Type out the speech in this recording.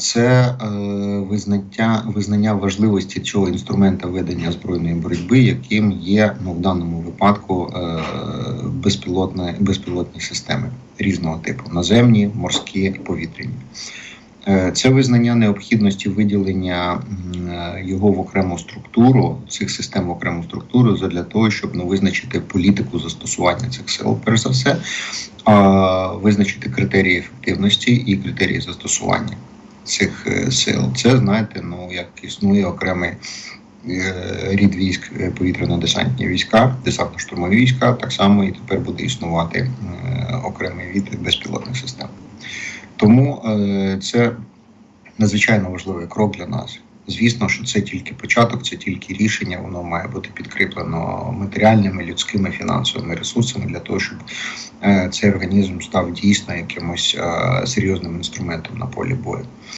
Це е, визнання визнання важливості цього інструмента ведення збройної боротьби, яким є ну в даному випадку е, безпілотні, безпілотні системи різного типу наземні, морські повітряні. Е, Це визнання необхідності виділення його в окрему структуру цих систем в окрему структуру для того, щоб ну, визначити політику застосування цих сил, перш за все, визначити критерії ефективності і критерії застосування цих е, сил. Це знаєте, ну як існує окремий е, рід військ е, повітряно-десантні війська, десантно-штурмові війська, так само і тепер буде існувати окремий від безпілотних систем. Тому це надзвичайно важливий крок для нас. Звісно, що це тільки початок, це тільки рішення. Воно має бути підкріплено матеріальними, людськими, фінансовими ресурсами для того, щоб цей організм став дійсно якимось серйозним інструментом на полі бою.